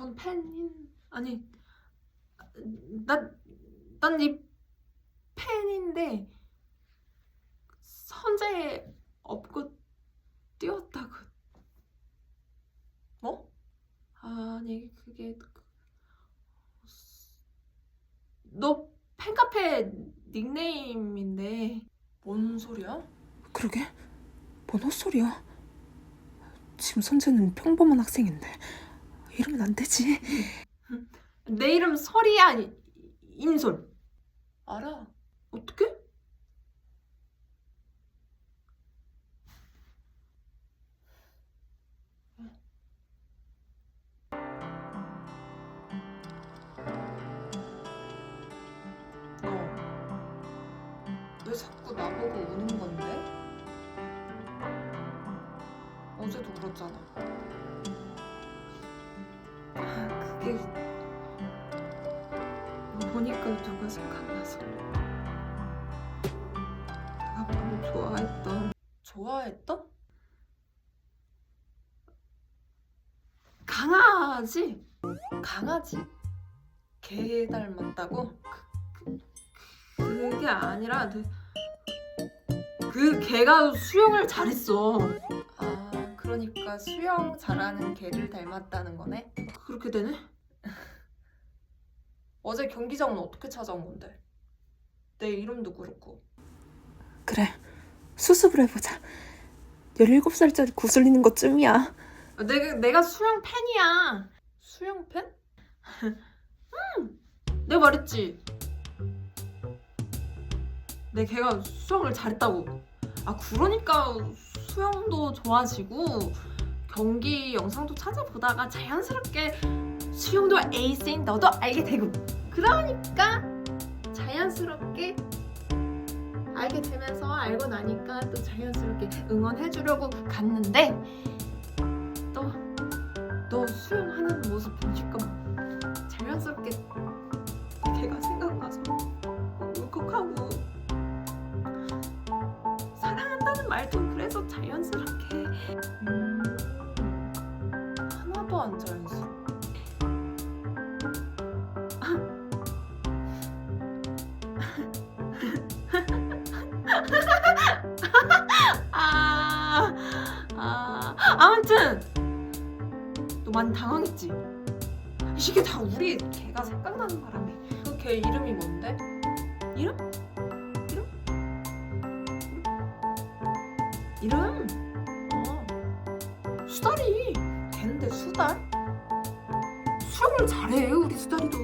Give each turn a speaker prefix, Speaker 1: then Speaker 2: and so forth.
Speaker 1: 전 팬인 아니 난난네 팬인데 선재 업고 뛰었다고 뭐? 아니 그게 그- 너 팬카페 닉네임인데 뭔 소리야?
Speaker 2: 그러게? 뭔 헛소리야? 지금 선재는 평범한 학생인데 이러면 안 되지.
Speaker 1: 내 이름 설이야 임솔 알아 어떻게? 너 왜 자꾸 나보고 우는 건데? 어제도 그랬잖아 아 그게 보니까 누가 생각나서 내가 바로 좋아했던 좋아했던? 강아지 강아지 개 닮았다고? 그, 그, 그게 아니라 그, 그 개가 수영을 잘했어 아 그러니까 수영 잘하는 개를 닮았다는 거네? 그렇게 되네? 어제 경기장은 어떻게 찾아온 건데? 내 이름도 그렇고
Speaker 2: 그래, 수습을 해보자. 17살짜리 구슬리는 것쯤이야.
Speaker 1: 내가, 내가 수영 팬이야 수영 팬? 응 내가 말했지 내 걔가 수영을 잘했다고 아 그러니까 수영도 좋아지고 경기 영상도 찾아보다가 자연스럽게 수영도 에이스인 너도 알게 되고. 그러니까 자연스럽게 알게 되면서 알고 나니까 또 자연스럽게 응원해주려고 갔는데 너, 너 수영하는 모습 보니까 자연스럽게 걔가 생각나서 울컥하고 사랑한다는 말도 그래서 자연스럽게. 음, 하나도 안 자연스러워 아, 아, 아무튼 너 많이 당황했지? 이게 다 우리 걔가 생각나는 바람에 그 걔 이름이 뭔데? 이름? 이름? 이름? 어 수달이 걔인데 수달? 수영을 잘해 우리 수달이도